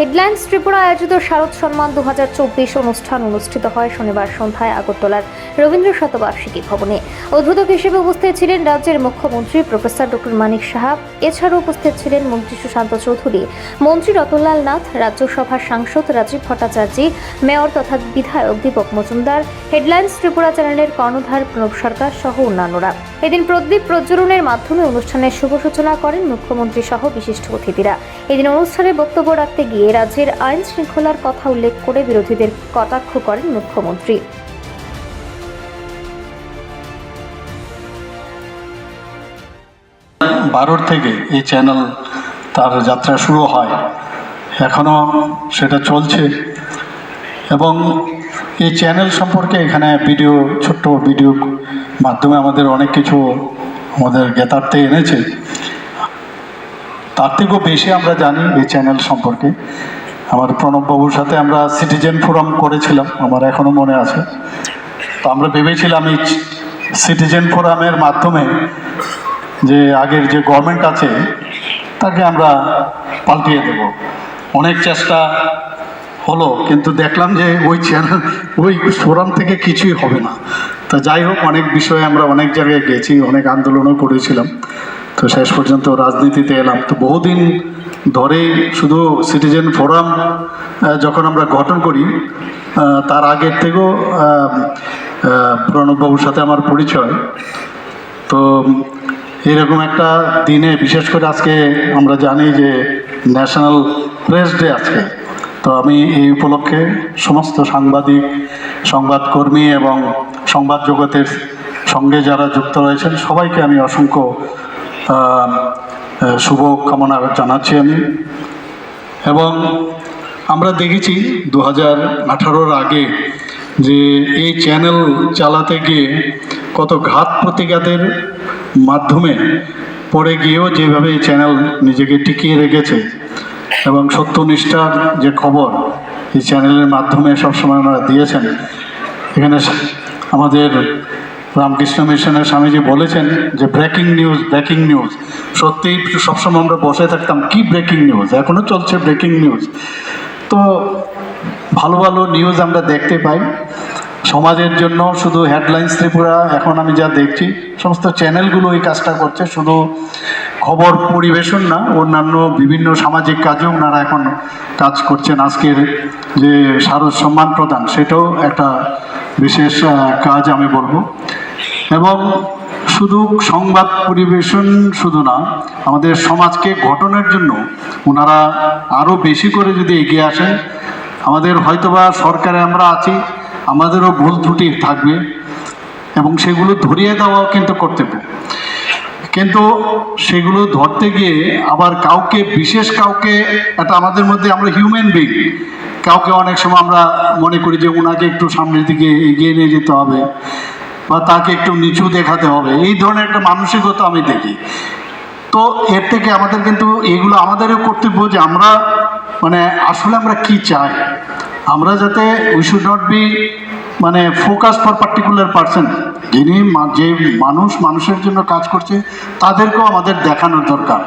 Headlines Tripura আয়োজিত শারদ সম্মান দুহাজার চব্বিশ অনুষ্ঠান অনুষ্ঠিত হয় শনিবার সন্ধ্যায় আগরতলার রবীন্দ্র শতবার্ষিকী ভবনে। উদ্বোধক হিসেবে উপস্থিত ছিলেন রাজ্যের মুখ্যমন্ত্রী প্রফেসর ডক্টর মানিক সাহাব এছাড়াও উপস্থিত ছিলেন মন্ত্রী সুশান্ত চৌধুরী, মন্ত্রী রতনলাল নাথ, রাজ্যসভার সাংসদ রাজীব ভট্টাচার্য, মেয়র তথা বিধায়ক দীপক মজুমদার, হেডলাইন্স ত্রিপুরা চ্যানেলের কর্ণধার প্রণব সরকার সহ অন্যান্যরা। এদিন প্রদীপ প্রজ্বলনের মাধ্যমে অনুষ্ঠানের শুভ সূচনা করেন মুখ্যমন্ত্রী সহ বিশিষ্ট অতিথিরা। এদিন অনুষ্ঠানে বক্তব্য রাখতে গিয়ে রাজ্যের আইন শৃঙ্খলার কথা উল্লেখ করে বিরোধীদের কটাক্ষ করেন মুখ্যমন্ত্রী। বারোর থেকে এই চ্যানেল তার যাত্রা শুরু হয়। এখনও সেটা চলছে। এবং এই চ্যানেল সম্পর্কে এখানে ভিডিও, ছোট্ট ভিডিও মাধ্যমে আমাদের অনেক কিছু আমাদের জ্ঞাতার্থে এনেছে। তার থেকেও বেশি আমরা জানি এই চ্যানেল সম্পর্কে। আমার প্রণববাবুর সাথে আমরা সিটিজেন ফোরাম করেছিলাম, আমার এখনও মনে আছে। তো আমরা ভেবেছিলাম এই সিটিজেন ফোরামের মাধ্যমে যে আগের যে গভর্নমেন্ট আছে, তাকে আমরা পাল্টিয়ে দেব। অনেক চেষ্টা হলো, কিন্তু দেখলাম যে ওই চ্যানেল ওই ফোরাম থেকে কিছুই হবে না। তা যাই হোক, অনেক বিষয়ে আমরা অনেক জায়গায় গেছি, অনেক আন্দোলনও করেছিলাম। তো শেষ পর্যন্ত রাজনীতিতে এলাম। তো বহুদিন ধরেই শুধু সিটিজেন ফোরাম যখন আমরা গঠন করি তার আগের থেকেও প্রণববাবুর সাথে আমার পরিচয়। তো এরকম একটা দিনে, বিশেষ করে আজকে আমরা জানি যে ন্যাশনাল প্রেস ডে আজকে। তো আমি এই উপলক্ষে সমস্ত সাংবাদিক, সংবাদকর্মী এবং সংবাদ জগতের সঙ্গে যারা যুক্ত রয়েছেন, সবাইকে আমি অসংখ্য শুভ কামনা জানাচ্ছি আমি। এবং আমরা দেখেছি দু হাজার আঠারোর আগে যে এই চ্যানেল চালাতে গিয়ে কত ঘাত প্রতিঘাতের মাধ্যমে পড়ে গিয়েও যেভাবে এই চ্যানেল নিজেকে টিকিয়ে রেখেছে এবং সত্যনিষ্ঠার যে খবর এই চ্যানেলের মাধ্যমে সবসময় ওনারা দিয়েছেন। এখানে আমাদের রামকৃষ্ণ মিশনের স্বামীজি বলেছেন যে ব্রেকিং নিউজ ব্রেকিং নিউজ। সত্যিই সবসময় আমরা বসে থাকতাম, কি ব্রেকিং নিউজ? এখনও চলছে ব্রেকিং নিউজ। তো ভালো ভালো নিউজ আমরা দেখতে পাই। সমাজের জন্য শুধু হেডলাইন্স ত্রিপুরা, এখন আমি যা দেখছি, সমস্ত চ্যানেলগুলো এই কাজটা করছে। শুধু খবর পরিবেশন না, অন্যান্য বিভিন্ন সামাজিক কাজেও ওনারা এখন কাজ করছেন। আজকের যে শারদ সম্মান প্রদান, সেটাও একটা বিশেষ কাজ আমি বলব। এবং শুধু সংবাদ পরিবেশন শুধু না, আমাদের সমাজকে গঠনের জন্য ওনারা আরও বেশি করে যদি এগিয়ে আসেন, আমাদের হয়তোবা সরকারে আমরা আছি, আমাদেরও ভুল ত্রুটি থাকবে এবং সেগুলো ধরিয়ে দেওয়াও কিন্তু কর্তব্য। কিন্তু সেগুলো ধরতে গিয়ে আবার কাউকে, বিশেষ কাউকে একটা আমাদের মধ্যে আমরা হিউম্যান বিং কাউকে অনেক সময় আমরা মনে করি যে ওনাকে একটু সামনের দিকে এগিয়ে নিয়ে যেতে হবে। বা তাকে একটু নিচু দেখাতে হবে। এই ধরনের একটা মানসিকতা আমি দেখি। তো এর থেকে আমাদের কিন্তু এগুলো আমাদেরও কর্তব্য যে আমরা মানে আসলে আমরা কি চাই? আমরা যাতে উই শুড নট বি মানে ফোকাস ফর পার্টিকুলার পার্সন যিনি যে মানুষ মানুষের জন্য কাজ করছে, তাদেরকেও আমাদের দেখানোর দরকার।